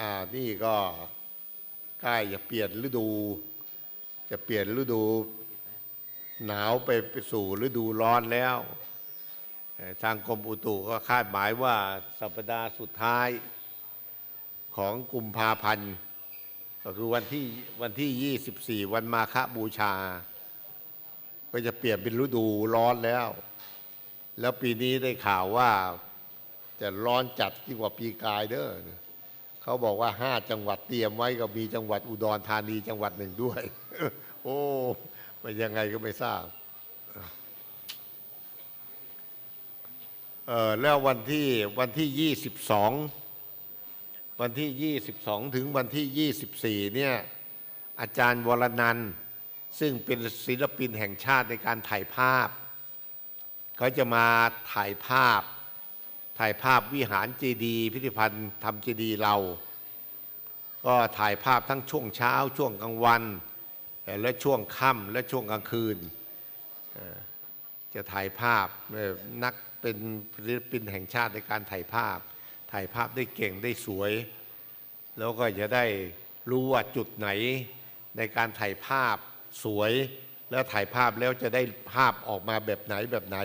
อ่านี่ก็ใกล้จะเปลี่ยนฤดู จะเปลี่ยนฤดู หนาวไปไปสู่ฤดูร้อนแล้ว ทางกรมอุตุก็คาดหมายว่าสัปดาห์สุดท้ายของกุมภาพันธ์ก็คือวันที่วันที่ 24 วันมาฆบูชา ก็จะเปลี่ยนเป็นฤดูร้อนแล้ว แล้วปีนี้ได้ข่าวว่าจะร้อนจัดยิ่งกว่าปีกายเด้อ เขาบอกว่าห้าจังหวัดเตรียมไว้ก็มีจังหวัดอุดรธานีจังหวัดหนึ่งด้วย โอ้มันยังไงก็ไม่ทราบเออแล้ววันที่วันที่22วันที่22ถึงวันที่24เนี่ยอาจารย์วรนันซึ่งเป็นศิลปินแห่งชาติในการถ่ายภาพ เขาจะมาถ่ายภาพ ถ่ายภาพวิหารเจดีย์พิพิธภัณฑ์ทำเจดีย์เรา ก็ถ่ายภาพทั้งช่วงเช้า ช่วงกลางวัน และช่วงค่ำและช่วงกลางคืน จะถ่ายภาพนักเป็นศิลปินแห่งชาติในการถ่ายภาพ ถ่ายภาพได้เก่งได้สวย แล้วก็จะได้รู้ว่าจุดไหนในการถ่ายภาพสวย แล้วถ่ายภาพแล้วจะได้ภาพออกมาแบบไหนแบบไหน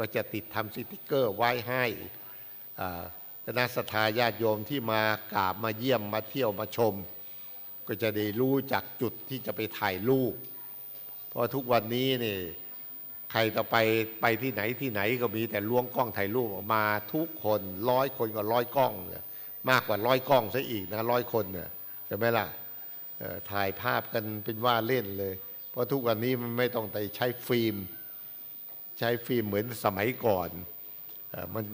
ก็จะติดทำสติกเกอร์ไว้ให้คณะสัตยาญาติโยมที่มากราบมาเยี่ยมมาเที่ยวมาชม ก็จะได้รู้จากจุดที่จะไปถ่ายรูปเพราะทุกวันนี้นี่ใครจะไปไปที่ไหนที่ไหนก็มีแต่ล้วงกล้องถ่ายรูปออกมาทุกคนร้อยคนก็ร้อยกล้องเนี่ยมากกว่าร้อยกล้องซะอีกนะร้อยคนเนี่ยใช่ไหมล่ะถ่ายภาพกันเป็นว่าเล่นเลย เพราะทุกวันนี้มันไม่ต้องไปใช้ฟิล์ม ใช้ฟิล์มเหมือนสมัยก่อนมัน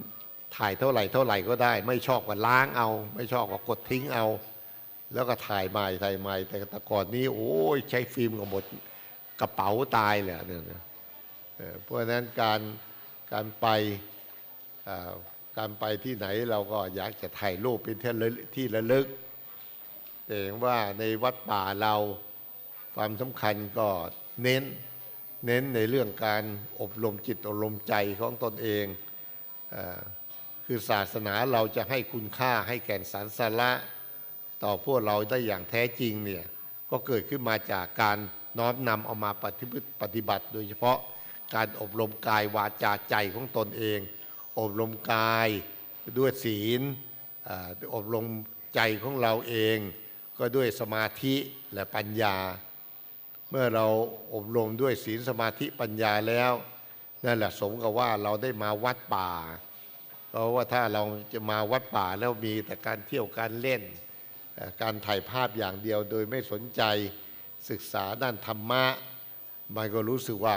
ถ่ายเท่าไหร่เท่าไหร่ก็ได้ ไม่ชอบก็ล้างเอา ไม่ชอบก็กดทิ้งเอา แล้วก็ถ่ายใหม่ถ่ายใหม่แต่แต่ก่อนนี้โอ้ยใช้ฟิล์มก็หมดกระเป๋าตายเลยเนี่ยเพราะฉะนั้นการการไปการไปที่ไหนเราก็อยากจะถ่ายรูปเป็นที่ระลึก แต่ว่าในวัดป่าเราความสำคัญก็เน้น เน้นในเรื่องการอบรมจิตอบรมใจของตนเองอคือศาสนาเราจะให้คุณค่าให้แก่นสารสาระต่อพวกเราได้อย่างแท้จริงเนี่ยก็เกิดขึ้นมาจากการน้อมนำเอามาปฏิบัติปฏิบัติ โดยเฉพาะการอบรมกายวาจาใจของตนเอง อบรมกายด้วยศีลอบรมใจของเราเอง ก็ด้วยสมาธิและปัญญา เมื่อเราอบรมด้วยศีลสมาธิปัญญาแล้วนั่นแหละสมกับว่าเราได้มาวัดป่า เพราะว่าถ้าเราจะมาวัดป่าแล้วมีแต่การเที่ยวการเล่น การถ่ายภาพอย่างเดียวโดยไม่สนใจศึกษาด้านธรรมะ มันก็รู้สึกว่า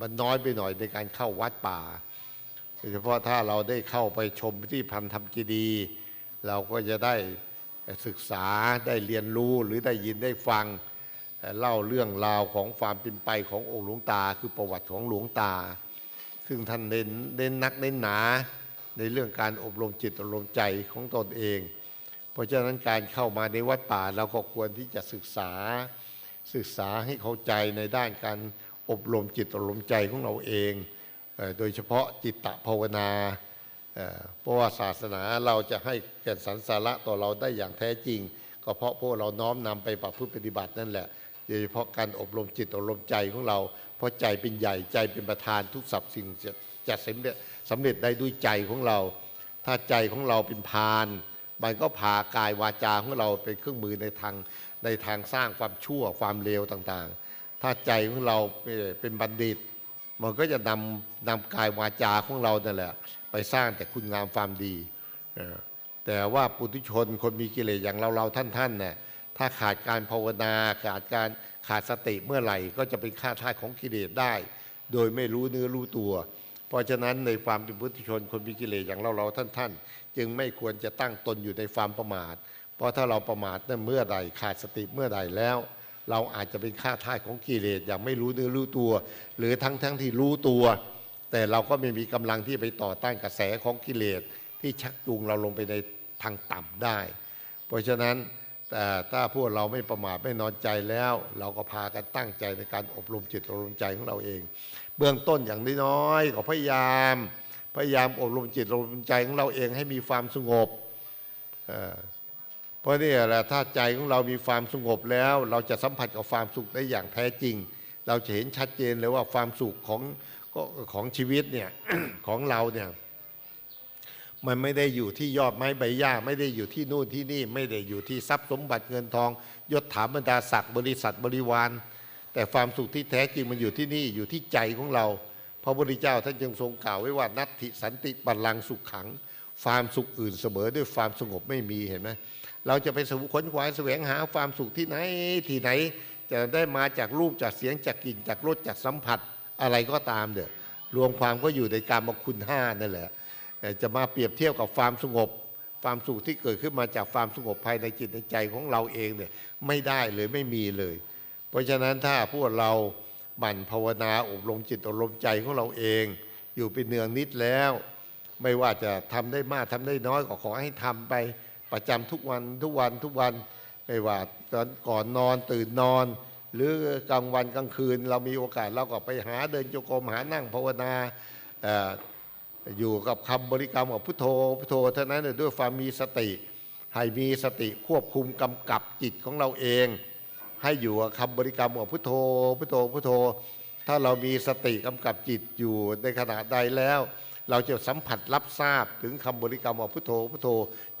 มันน้อยไปหน่อยในการเข้าวัดป่าโดยเฉพาะถ้าเราได้เข้าไปชมพิธีพันธรรมเจดี เราก็จะได้ศึกษาได้เรียนรู้หรือได้ยินได้ฟัง เล่าเรื่องราวของความเป็นไปขององค์หลวงตา คือประวัติของหลวงตา ซึ่งท่านเน้นเน้นนักเน้นหนาในเรื่องการอบรมจิตอบรมใจของตนเอง เพราะฉะนั้นการเข้ามาในวัดป่าเราก็ควรที่จะศึกษาศึกษาให้เข้าใจในด้านการอบรมจิตอบรมใจของเราเอง โดยเฉพาะจิตตภาวนาเพราะว่าศาสนาเราจะให้แก่นสันสาระต่อเราได้อย่างแท้จริง ก็เพราะพวกเราน้อมนำไปประพฤติปฏิบัตินั่นแหละ ดยเฉพาะการอบรมจิตอบรมใจของเรา เพราะใจเป็นใหญ่ใจเป็นประธานทุกสรรพสิ่งจะจะสำเร็จสำเร็จได้ด้วยใจของเรา ถ้าใจของเราเป็นพาน มันก็พากายวาจาของเราเป็นเครื่องมือในทางในทางสร้างความชั่วความเลวต่างๆ ถ้าใจของเราเป็นบัณฑิต มันก็จะนำนำกายวาจาของเรานั่นแหละไปสร้างแต่คุณงามความดี แต่ว่าปุถุชนคนมีกิเลสอย่างเราเราท่านท่านเนี่ยถ้าขาดการภาวนาขาดการ ขาดสติเมื่อไหร่ก็จะเป็นข้าทาสของกิเลสได้ โดยไม่รู้เนื้อรู้ตัว เพราะฉะนั้นในความเป็นปุถุชนคนมีกิเลสอย่างเราเราท่านท่านจึงไม่ควรจะตั้งตนอยู่ในความประมาท เพราะถ้าเราประมาทนั้นเมื่อใดขาดสติเมื่อใดแล้ว เราอาจจะเป็นข้าทาสของกิเลสอย่างไม่รู้เนื้อรู้ตัว หรือทั้งทั้งที่รู้ตัว แต่เราก็ไม่มีกำลังที่ไปต่อต้านกระแสของกิเลสที่ชักจูงเราลงไปในทางต่ำได้ เพราะฉะนั้น แต่ถ้าพวกเราไม่ประมาทไม่นอนใจแล้ว เราก็พากันตั้งใจในการอบรมจิตอบรมใจของเราเอง เบื้องต้นอย่างน้อยๆก็พยายาม พยายามอบรมจิตอบรมใจของเราเองให้มีความสงบเเพราะนี่แหละถ้าใจของเรามีความสงบแล้ว เราจะสัมผัสกับความสุขได้อย่างแท้จริง เราจะเห็นชัดเจนเลยว่าความสุขของของชีวิตเนี่ยของเราเนี่ย มันไม่ได้อยู่ที่ยอดไม้ใบหญ้า ไม่ได้อยู่ที่นู่นที่นี่ ไม่ได้อยู่ที่ทรัพย์สมบัติเงินทอง ยศถาบรรดาศักดิ์บริษัทบริวาร แต่ความสุขที่แท้จริงมันอยู่ที่นี่อยู่ที่ใจของเรา พระพุทธเจ้าท่านจึงทรงกล่าวไว้ว่านัตถิสันติบัลลังสุขขัง ความสุขอื่นเสมอด้วยความสงบไม่มีเห็นไหมเราจะไปสวค้นคว้าแสวงหาความสุขที่ไหนที่ไหน จะได้มาจากรูปจากเสียงจากกลิ่นจากรสจากสัมผัสอะไรก็ตามเด้อรวมความก็อยู่ในการมคุณห้านั่นแหละ จะมาเปรียบเทียบกับความสงบ ความสุขที่เกิดขึ้นมาจากความสงบภายในจิตในใจของเราเองเนี่ยไม่ได้เลยไม่มีเลย เพราะฉะนั้นถ้าพวกเราหมั่นภาวนาอบรมจิตอบรมใจของเราเอง อยู่เป็นเนืองนิดแล้ว ไม่ว่าจะทำได้มากทำได้น้อยก็ขอให้ทำไปประจำทุกวันทุกวันทุกวันไม่ว่าตอนก่อนนอนตื่นนอน หรือกลางวันกลางคืน เรามีโอกาสเราก็ไปหาเดินโยกรมหานั่งภาวนา อยู่กับคำบริกรรมของพุทโธพุทโธเท่านั้นด้วยความมีสติ ให้มีสติควบคุมกำกับจิตของเราเอง ให้อยู่กับคำบริกรรมของพุทโธพุทโธพุทโธ ถ้าเรามีสติกำกับจิตอยู่ในขณะใดแล้ว เราจะสัมผัสรับทราบถึงคำบริกรรมของพุทโธพุทโธ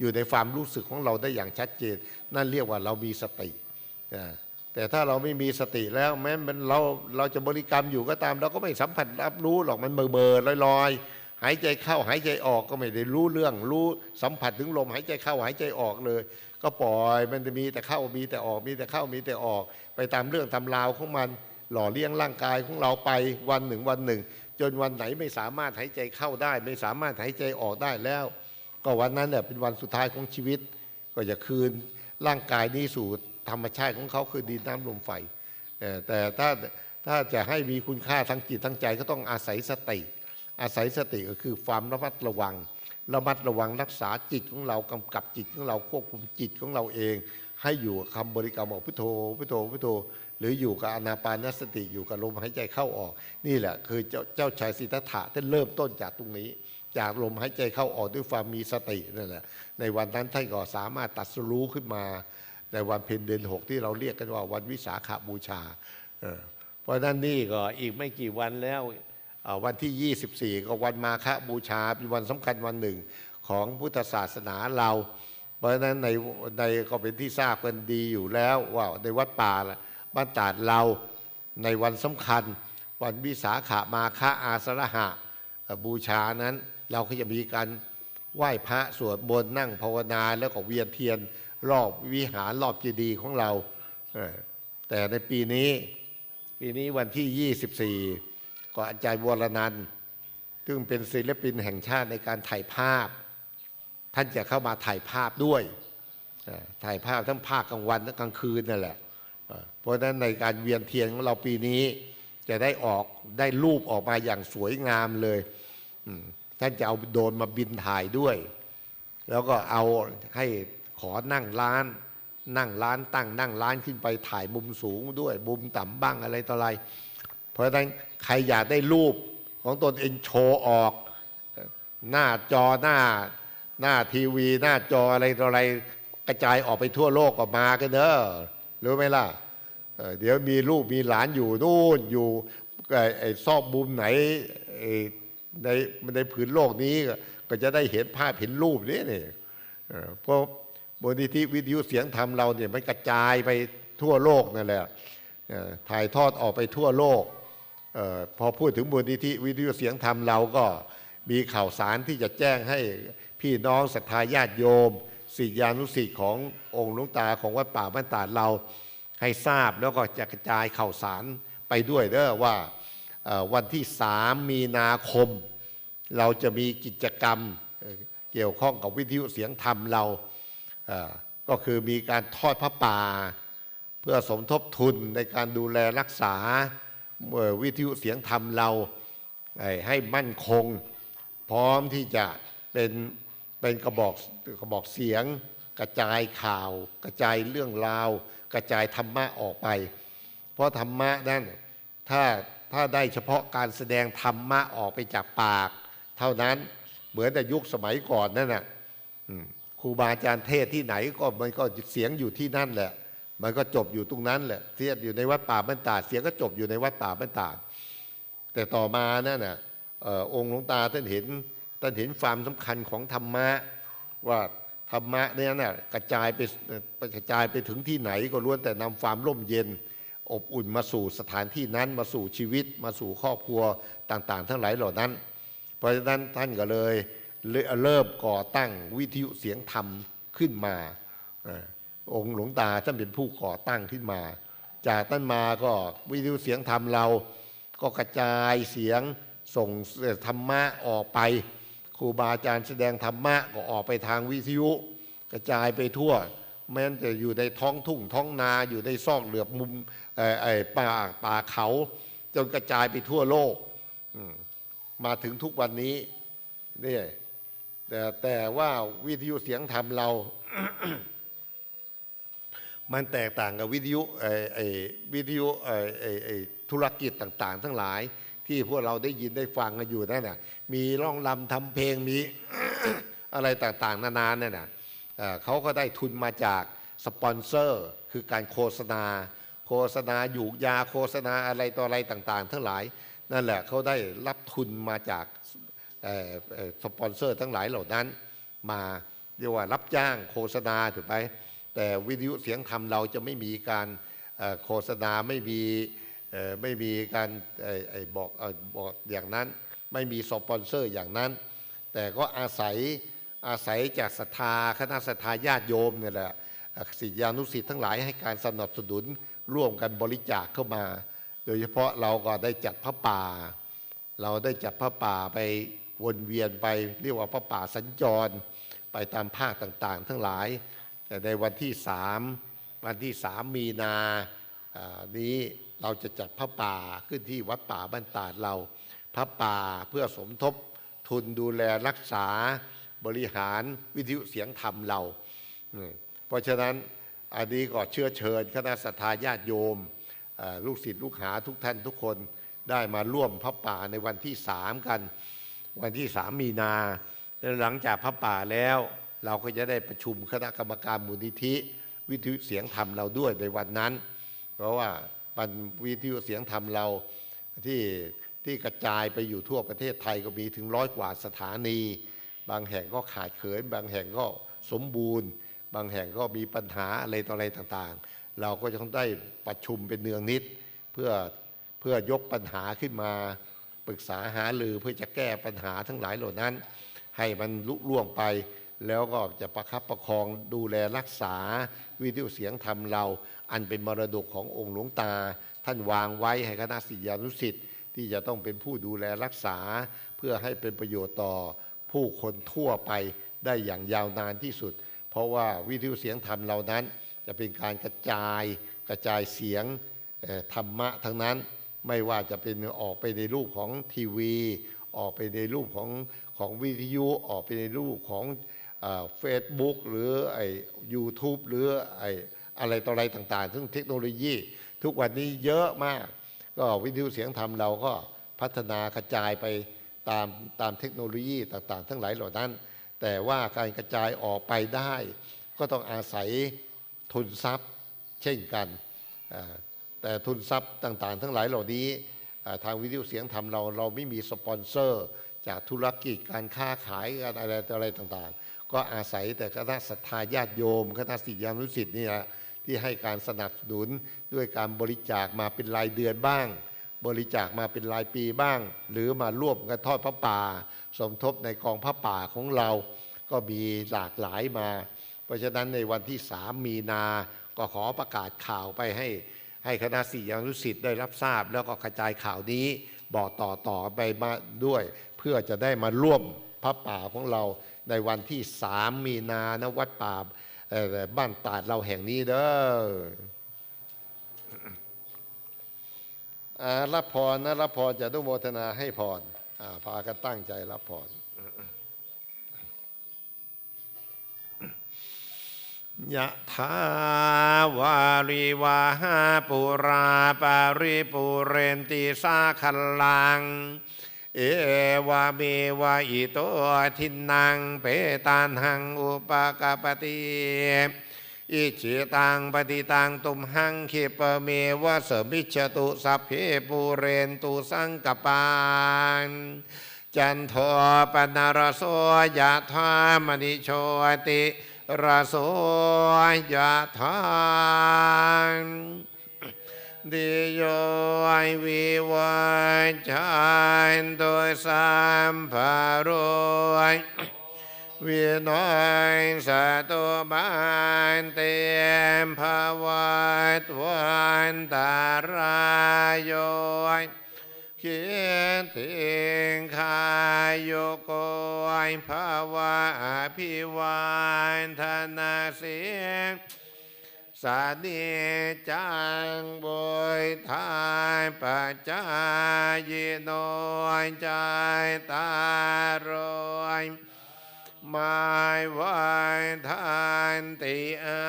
อยู่ในความรู้สึกของเราได้อย่างชัดเจน นั่นเรียกว่าเรามีสติแต่ถ้าเราไม่มีสติแล้วแม้มันเราเราจะบริกรรมอยู่ก็ตาม เราก็ไม่สัมผัสรับรู้หรอกมันเบอเบอลอยลอยๆ หายใจเข้าหายใจออกก็ไม่ได้รู้เรื่อง รู้สัมผัสถึงลมหายใจเข้าหายใจออกเลย ก็ปล่อยมันจะมีแต่เข้ามีแต่ออกมีแต่เข้ามีแต่ออก ไปตามเรื่องตามราวของมัน หล่อเลี้ยงร่างกายของเราไปวันหนึ่งวันหนึ่ง จนวันไหนไม่สามารถหายใจเข้าได้ ไม่สามารถหายใจออกได้แล้ว ก็วันนั้นเนี่ยเป็นวันสุดท้ายของชีวิต ก็จะคืนร่างกายนี้สู่ธรรมชาติของเขาคือดินน้ำลมไฟแต่ถ้าถ้าจะให้มีคุณค่าทั้งจิตทั้งใจก็ต้องอาศัยสติ อาศัยสติก็คือความระมัดระวัง ระมัดระวังรักษาจิตของเรากำกับจิตของเราควบคุมจิตของเราเอง ให้อยู่กับคำบริกรรมของพุทโธพุทโธพุทโธ หรืออยู่กับอนาปานสติอยู่กับลมหายใจเข้าออก นี่แหละคือเจ้าเจ้าชายสิทธัตถะท่านเริ่มต้นจากตรงนี้จากลมหายใจเข้าออกด้วยความมีสตินั่นแหละ ในวันนั้นท่านก็สามารถตัดสรู้ขึ้นมา ในวันเพ็ญเดือนหกที่เราเรียกกันว่าวันวิสาขาบูชาเออเพราะนั้นนี่ก็อีกไม่กี่วันแล้ว วันที่ 24 ก็วันมาฆบูชาเป็นวันสำคัญวันหนึ่งของพุทธศาสนาเรา เพราะฉะนั้นในในก็เป็นที่ทราบกันดีอยู่แล้วว่าในวัดป่าละบ้านตาดเราในวันสำคัญ วันวิสาขามาฆอาสรหะบูชานั้น เราก็จะมีการไหว้พระสวดมนต์นั่งภาวนาแล้วก็เวียนเทียนรอบวิหารรอบเจดีย์ของเรา แต่ในปีนี้ ปีนี้วันที่ 24 ก็อาจารย์วรนันท์ซึ่งเป็นศิลปินแห่งชาติในการถ่ายภาพ ท่านจะเข้ามาถ่ายภาพด้วยถ่ายภาพทั้งภาคกลางวันทั้งกลางคืนนั่นแหละเพราะฉะนั้นในการเวียนเทียนของเราปีนี้จะได้ออกได้รูปออกมาอย่างสวยงามเลยท่านจะเอาโดรนมาบินถ่ายด้วย แล้วก็เอาให้ขอนั่งร้าน นั่งร้านตั้งนั่งร้านขึ้นไปถ่ายมุมสูงด้วย มุมต่ำบ้างอะไรต่ออะไร เพราะฉะนั้นใครอยากได้รูปของตนเองโชว์ออก หน้าจอหน้าหน้าทีวี หน้าจออะไรต่ออะไรกระจายออกไปทั่วโลกก็มากันเนอะรู้ไหมล่ะเเดี๋ยวมีลูกมีหลานอยู่นู่นอยู่ไอ้ซอกมุมไหนไอ้ในในผืนโลกนี้ก็จะได้เห็นภาพเห็นรูปนี้นี่เอ่อเพราะบนที่วิทยุเสียงธรรมเราเนี่ยมันกระจายไปทั่วโลกนั่นแหละถ่ายทอดออกไปทั่วโลก พอพูดถึงมูลนิธิวิทยุเสียงธรรมเราก็มีข่าวสารที่จะแจ้งให้พี่น้องศรัทธาญาติโยมศิษยานุศิษย์ขององค์หลวงตาของวัดป่าบ้านตาดเราให้ทราบแล้วก็จะกระจายข่าวสารไปด้วยเด้อว่าวันที่สามมีนาคม เราจะมีกิจกรรมเกี่ยวข้องกับวิทยุเสียงธรรมเราก็คือมีการทอดพระป่า เพื่อสมทบทุนในการดูแลรักษา วิทยุเสียงธรรมเราให้มั่นคง พร้อมที่จะเป็นเป็นกระบอกกระบอกเสียง กระจายข่าว กระจายเรื่องราว กระจายธรรมะออกไป เพราะธรรมะนั้นถ้าถ้าได้เฉพาะการแสดงธรรมะออกไปจากปาก เท่านั้นเหมือนแต่ยุคสมัยก่อนนั่นน่ะครูบาอาจารย์เทศที่ไหนก็มันก็เสียงอยู่ที่นั่นแหละ มันก็จบอยู่ตรงนั้นแหละเทศน์อยู่ในวัดป่าบ้านตาดเสียงก็จบอยู่ในวัดป่าบ้านตาดแต่ต่อมานั่นน่ะอองค์หลวงตาท่านเห็นท่านเห็นความสำคัญของธรรมะว่าธรรมะเนี่ยน่ะกระจายไปกระจายไปถึงที่ไหนก็ล้วนแต่นำความร่มเย็น อบอุ่นมาสู่สถานที่นั้นมาสู่ชีวิต มาสู่ครอบครัวต่างๆ ทั้งหลายเหล่านั้น เพราะฉะนั้นท่านก็เลยเริ่มก่อตั้งวิทยุเสียงธรรมขึ้นมา องค์หลวงตาท่านเป็นผู้ก่อตั้งขึ้นมา จากนั้นมาก็วิทยุเสียงธรรมเราก็กระจายเสียงส่งธรรมะออกไป ครูบาอาจารย์แสดงธรรมะก็ออกไปทางวิทยุ กระจายไปทั่วแม้จะอยู่ในท้องทุ่งท้องนาอยู่ในซอกเหลือบมุมป่าป่าเขา จนกระจายไปทั่วโลกมมาถึงทุกวันนี้นี่แต่แต่ว่าวิทยุเสียงธรรมเรา มันแตกต่างกับวิทยุไอ้ไอ้วิทยุไอ้ไอ้ธุรกิจต่าง ๆ ทั้งหลาย ที่พวกเราได้ยินได้ฟังกันอยู่นั่นน่ะมีร้องรำทำเพลงมีอะไรต่างๆ นานาเนี่ยนะเเขาก็ได้ทุนมาจากสปอนเซอร์ คือการโฆษณา โฆษณาหยูกยาโฆษณาอะไรต่ออะไรต่างๆ ทั้งหลาย นั่นแหละเขาได้รับทุนมาจากสปอนเซอร์ทั้งหลายเหล่านั้น มาเรียกว่ารับจ้างโฆษณาถูกไหม แต่วิทยุเสียงธรรมเราจะไม่มีการโฆษณาไม่มีไม่มีการออบอกออบอกอย่างนั้น ไม่มีสปอนเซอร์อย่างนั้น แต่ก็อาศัยอาศัยจากศรัทธาคณะศรัทธาญาติโยมเนี่ยแหละศิษยานุศิษย์ทั้งหลายให้การสนับสนุนร่วมกันบริจาคเข้ามา โดยเฉพาะเราก็ได้จัดพระป่า เราได้จัดพระป่าไปวนเวียนไปเรียกว่าพระป่าสัญจร ไปตามภาคต่างๆ ทั้งหลาย ในวันที่สามวันที่สามมีนานี้เราจะจัดพระป่าขึ้นที่วัดป่าบ้านตาดเราพระป่าเพื่อสมทบทุนดูแลรักษาบริหารวิทยุเสียงธรรมเรา เพราะฉะนั้นอันนี้ก็เชื่อเชิญคณะสัตยาญาติโยม ลูกศิษย์ลูกหาทุกท่านทุกคนได้มาร่วมพระป่าในวันที่สามกัน วันที่สามมีนาแล้วหลังจากพระป่าแล้ว เราก็จะได้ประชุมคณะกรรมการมูลนิธิ วิทยุเสียงธรรมเราด้วยในวันนั้น เพราะว่ามันวิทยุเสียงธรรมเราที่ที่กระจายไปอยู่ทั่วประเทศไทยก็มีถึงร้อยกว่าสถานี บางแห่งก็ขาดเขิน บางแห่งก็สมบูรณ์ บางแห่งก็มีปัญหาอะไรต่ออะไรต่างๆ เราก็จะต้องได้ประชุมเป็นเนืองนิด เพื่อเพื่อยกปัญหาขึ้นมาปรึกษาหารือเพื่อจะแก้ปัญหาทั้งหลายเหล่านั้น ให้มันลุล่วงไป แล้วก็จะประคับประคองดูแลรักษาวิทยุเสียงธรรมเรา อันเป็นมรดกขององค์หลวงตา ท่านวางไว้ให้คณะศิษยานุศิษย์ที่จะต้องเป็นผู้ดูแลรักษา เพื่อให้เป็นประโยชน์ต่อผู้คนทั่วไปได้อย่างยาวนานที่สุด เพราะว่าวิทยุเสียงธรรมเหล่านั้น จะเป็นการกระจายกระจายเสียงธรรมะทั้งนั้นไม่ว่าจะเป็นออกไปในรูปของทีวี ออกไปในรูปของของวิทยุออกไปในรูปของ เฟซบุ๊กหรือไอ้ยูทูบหรือไอ้อะไรต่ออะไรต่าง ๆ ซึ่งเทคโนโลยี ทุกวันนี้เยอะมาก ก็วิทยุเสียงธรรมเราก็พัฒนากระจายไปตามตามเทคโนโลยีต่างๆ ทั้งหลายเหล่านั้น แต่ว่าการกระจายออกไปได้ ก็ต้องอาศัยทุนทรัพย์เช่นกัน แต่ทุนทรัพย์ต่างๆ ทั้งหลายเหล่านี้ทางวิทยุเสียงธรรมเราเราไม่มีสปอนเซอร์ จากธุรกิจการค้าขายการอะไรต่ออะไรต่างๆ ก็อาศัยแต่คณะศรัทธาญาติโยมคณะศิษยานุศิษย์นี่แหละที่ให้การสนับสนุนด้วยการบริจาคมาเป็นรายเดือนบ้าง บริจาคมาเป็นรายปีบ้าง หรือมาร่วมกันทอดพระป่า สมทบในกองพระป่าของเรา ก็มีหลากหลายมา เพราะฉะนั้นในวันที่สามมีนา ก็ขอประกาศข่าวไปให้ ให้คณะศิษยานุศิษย์ได้รับทราบ แล้วก็กระจายข่าวนี้บอกต่อต่อไปมาด้วย เพื่อจะได้มาร่วมพระป่าของเรา ในวันที่สามมีนาณวัดป่าบ้านตาดเราแห่งนี้เด้อรับพรนะรับพรจะอนุโมทนาให้พรพากันตั้งใจรับพรยะถาวาริวาหาปุราปาริปุเรนติสาคัลัง เอวาเมวะอิโตทินังเปตานหังอุปกาปติอิจิตังปฏิตังตุมหังขิปเมวะสมิจฉตุสัพเพปูเรนตุสังกปานจันโทปนารโสยะธามณิโชติรโสยะธาดิโยอวิวั จจันโดยสัมภารวยวินัยสัตบานเตียมภาวัตวันตารายโยเขียนทิงคายโยโกยภาวะอภิวันธนาเสียง สานีจังบอยทายปัจจายโนใจตารอยมายวายทานติอา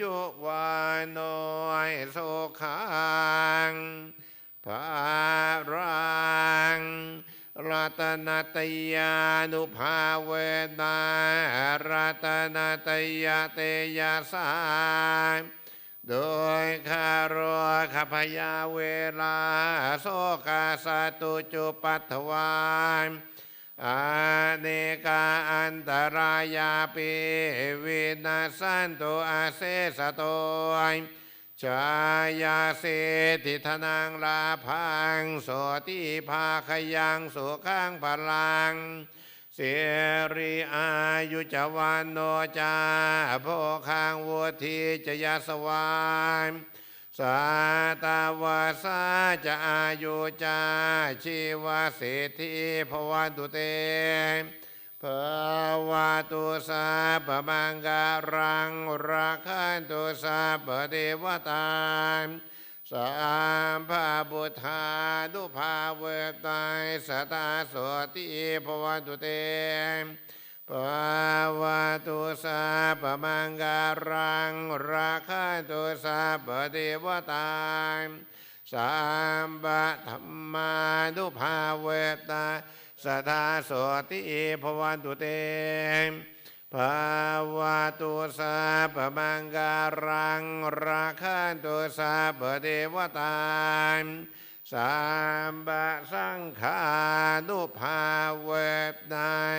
ยุวานโนยสุขังภารังรั ตนาตยานุภาเวนารัตนาตยาเตยาสาโดยคารวขพยาเวลาโสกาสตุจุปัตวานอเนกาอันตรายาปิวินาสันตุอาเสสโต ชายาเสติธนังลาพังโสติภาคยังสุขังพลัง เสรีอายุจวันโนจาโภคังวุธีจยาสวานสาตาวาสาจะอายุจาชีวาเศรษฐีภวันตุเต ภาวะตุสาปมังการังราคันตุสาปเดวตาสามพาบุธาดุภาเวตายสตาโสติภวันตุเตภาวะตุสาปมังการังราคันตุสาปเดวตาสามบะธรรมาดุภาเวตาย สตาโสติภวันตุเตภาวะตุสาปมังการังราคันตุสาปเดวตาสามบะสังขานุภาเวทนาย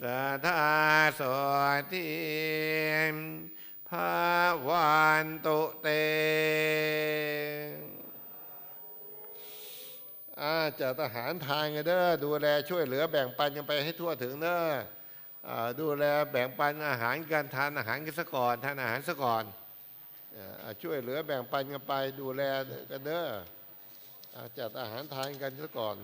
สทาโสติภาวันตุเต จะทหารทานกันเด้อดูแลช่วยเหลือแบ่งปันกันไปให้ทั่วถึงเด้อดูแลแบ่งปันอาหารการทานอาหารกันซะก่อนทานอาหารซะก่อนอช่วยเหลือแบ่งปันกันไปดูแลกันเด้อจัดอาหารทานกันซะก่อน